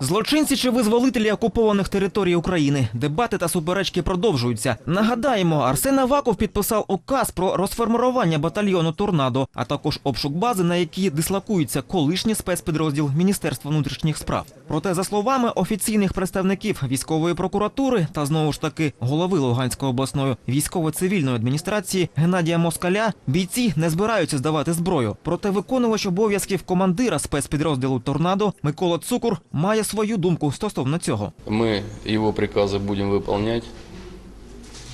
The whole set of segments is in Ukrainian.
Злочинці чи визволителі окупованих територій України. Дебати та суперечки продовжуються. Нагадаємо, Арсен Аваков підписав указ про розформування батальйону Торнадо, а також обшук бази, на якій дислокується колишній спецпідрозділ Міністерства внутрішніх справ. Проте, за словами офіційних представників військової прокуратури та знову ж таки голови Луганської обласної військово-цивільної адміністрації Геннадія Москаля, бійці не збираються здавати зброю. Проте виконувач обов'язків командира спецпідрозділу Торнадо Микола Цукур має свою думку стосовно цього. Мы его приказы будем выполнять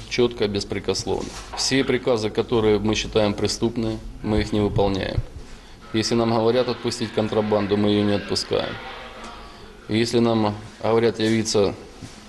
четко, беспрекословно. Все приказы, которые мы считаем преступные, мы их не выполняем. Если нам говорят отпустить контрабанду, мы ее не отпускаем. И Если нам говорят явиться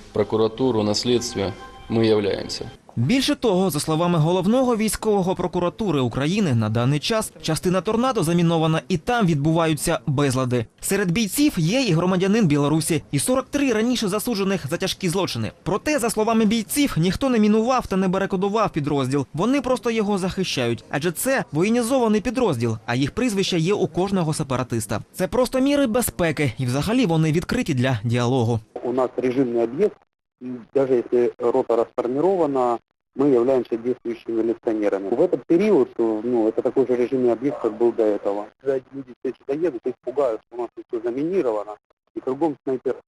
в прокуратуру на следствие, мы являемся. Більше того, за словами головного військового прокуратури України, на даний час частина торнадо замінована і там відбуваються безлади. Серед бійців є і громадянин Білорусі, і 43 раніше засуджених за тяжкі злочини. Проте, за словами бійців, ніхто не мінував та не барикадував підрозділ. Вони просто його захищають, адже це воєнізований підрозділ, а їх прізвища є у кожного сепаратиста. Це просто міри безпеки, і взагалі вони відкриті для діалогу. у нас режимный объект, даже если рота расформирована, мы являемся действующими милиционерами. В этот период, э, ну, это такой же режимный объект, как был до этого. Когда люди все сюда едут, их пугают, что у нас все заминировано, и кругом снайпера.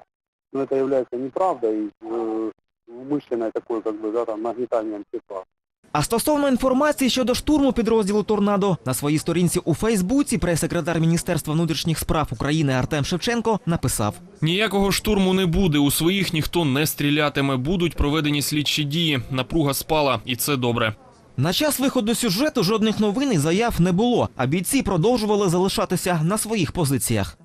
Но это является неправдой, э, умышленное такое, как бы, да, там, нагнетанием тепла. А стосовно інформації щодо штурму підрозділу Торнадо на своїй сторінці у Фейсбуці прес-секретар Міністерства внутрішніх справ України Артем Шевченко написав: Ніякого штурму не буде. У своїх ніхто не стрілятиме. Будуть проведені слідчі дії. Напруга спала, і це добре. на час виходу сюжету жодних новин і заяв не було, а бійці продовжували залишатися на своїх позиціях.